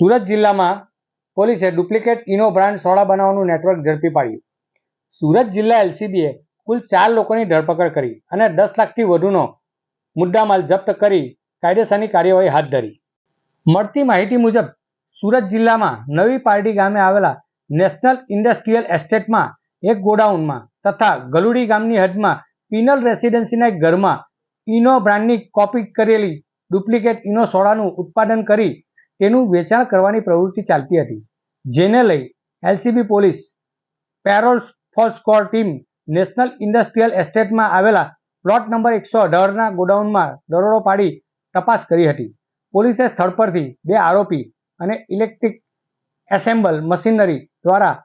સુરત જિલ્લામાં પોલીસે ડુપ્લિકેટ ઇનો brand soda બનાવવાનું નેટવર્ક ઝડપી પાડ્યું. સુરત જિલ્લા એલસીબીએ કુલ ચાર લોકોની ધરપકડ કરી અને દસ લાખથી વધુનો મુદ્દામાલ જપ્ત કરી કાયદેસરની કાર્યવાહી હાથ ધરી. મળતી માહિતી મુજબ, સુરત જિલ્લામાં નવી પાર્ટી ગામે આવેલા નેશનલ ઇન્ડસ્ટ્રીયલ એસ્ટેટમાં એક ગોડાઉનમાં તથા ગલુડી ગામની હદમાં પિનલ રેસિડેન્સીના એક ઘરમાં ઇનો બ્રાન્ડની કોપી કરેલી ડુપ્લિકેટ ઇનો સોડાનું ઉત્પાદન કરી તેનું વેચાણ કરવાની પ્રવૃત્તિ ચાલતી હતી, જેને લઈ LCB police, parole furlough squad team, national industrial એસ્ટેટમાં આવેલા પ્લોટ નંબર એકસો અઢારના ગોડાઉનમાં દરોડો પાડી તપાસ કરી હતી. પોલીસે સ્થળ પરથી બે આરોપી અને ઇલેક્ટ્રિક એસેમ્બલ મશીનરી દ્વારા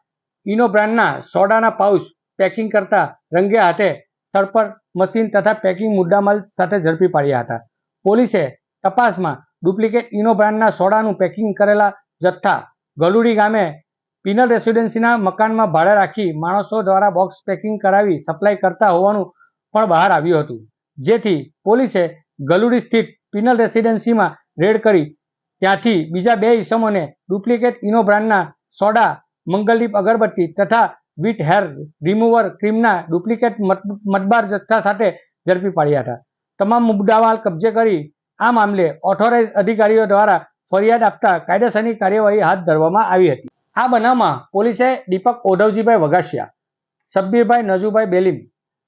ઇનો બ્રાન્ડના સોડાના પાઉચ પેકિંગ કરતા રંગે હાથે સ્થળ પર મશીન તથા પેકિંગ મુદ્દામાલ સાથે ઝડપી પાડ્યા હતા. પોલીસે તપાસમાં ડુપ્લિકેટ ઇનો બ્રાન્ડના સોડાનું પેકિંગ કરેલા જથ્થા ગલુડી ગામે પિનલ રેસિડેન્સીના મકાનમાં ભાડે રાખી માણસો દ્વારા બોક્સ પેકિંગ કરાવી સપ્લાય કરતા હોવાનું પણ બહાર આવ્યું હતું. જેથી પોલીસે ગલુડી સ્થિત પિનલ રેસિડેન્સીમાં રેડ કરી ત્યાંથી બીજા બે ઇસમોને ડુપ્લિકેટ ઇનો બ્રાન્ડના સોડા, મંગલદીપ અગરબત્તી તથા વીટ હેર રિમૂવર ક્રીમના ડુપ્લિકેટ મત- મતબાર જથ્થા સાથે ઝડપી પાડ્યા હતા. તમામ મુદ્દામાલ કબજે કરી આ મામલે ઓથોરાઇઝ અધિકારીઓ દ્વારા ફરિયાદ આપતા કાયદેસરની કાર્યવાહી હાથ ધરવામાં આવી હતી. આ બનાવમાં પોલીસે દીપક ઓઢવજીભાઈ વગાસિયા, સબ્બીરભાઈ નજુભાઈ બેલીમ,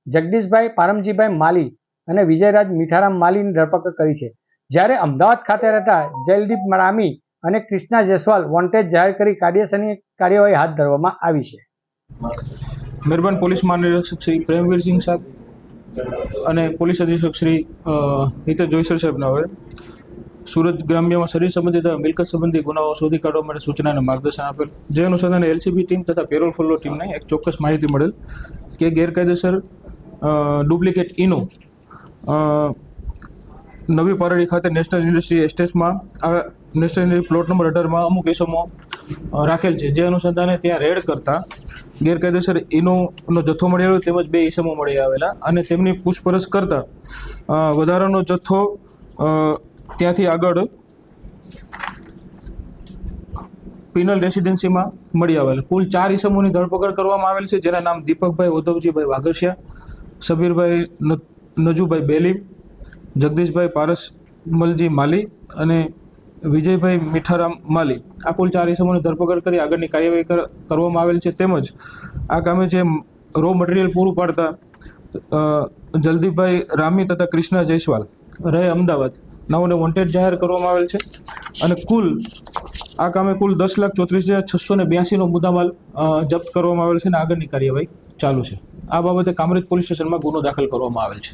જગદીશભાઈ પારમજીભાઈ માલી અને વિજયરાજ મીઠારામ માલીની ધરપકડ કરી છે. જ્યારે અમદાવાદ ખાતે રહેતા જયલદીપ રામી અને કૃષ્ણા જયસ્વાલ વોન્ટેજ જાહેર કરી કાયદેસરની કાર્યવાહી હાથ ધરવામાં આવી છે. મહેરબાન પોલીસ મહાનિરીક્ષક શ્રી પ્રેમવીરસિંહ સાહેબ. અને પોલીસ અધિક્ષક શ્રી હિતેશ જોઈસર સાહેબના હવે સુરત ગ્રામ્યમાં શરીર સંબંધિત મિલકત સંબંધી ગુનાઓ શોધી કાઢવા માટે સૂચના અને માર્ગદર્શન આપેલ. જે અનુસંધાને એલસીબી ટીમ તથા પેરોલ ફોલો ટીમને એક ચોક્કસ માહિતી મળેલ કે ગેરકાયદેસર ડુપ્લિકેટ ઇનો નવી પારડી ખાતે નેશનલ ઇન્ડસ્ટ્રી એસ્ટેટમાં આ નેશનલ પ્લોટ નંબર અઢારમાં અમુક એસમો રાખેલ છે. જે અનુસંધાને ત્યાં રેડ કરતા ગેરકાયદેસર ઇનોનો જથ્થો મળી આવ્યો તેમજ બે ઈસમો મળી આવેલા અને તેમની પૂછપરછ કરતાં વધારાનો જથ્થો ત્યાંથી આગળ પિનલ રેસિડેન્સીમાં મળી આવેલ. કુલ ચાર ઈસમોની ધરપકડ કરવામાં આવેલ છે, જેના નામ દીપકભાઈ, ઉદ્ધવજીભાઈ વાઘસિયા સબીરભાઈ નજુભાઈ બેલીમ જગદીશભાઈ પારસમલજી માલી અને વિજયભાઈ મીઠારામ માલી. આ કુલ ચાર ઇસમોની ધરપકડ કરી આગળની કાર્યવાહી કરવામાં આવેલ છે. તેમજ આ કામે જે રો મટીરિયલ પૂરું પાડતા જલદીપભાઈ રામી તથા કૃષ્ણા જયસ્વાલ રહે અમદાવાદ. નવને વોન્ટેડ જાહેર કરવામાં આવેલ છે. અને કુલ, આ કામે કુલ દસ લાખ ચોત્રીસ હજાર છસો ને બ્યાસીનો મુદ્દામાલ જપ્ત કરવામાં આવેલ છે અને આગળની કાર્યવાહી ચાલુ છે. આ બાબતે કામરેજ પોલીસ સ્ટેશનમાં ગુનો દાખલ કરવામાં આવેલ છે.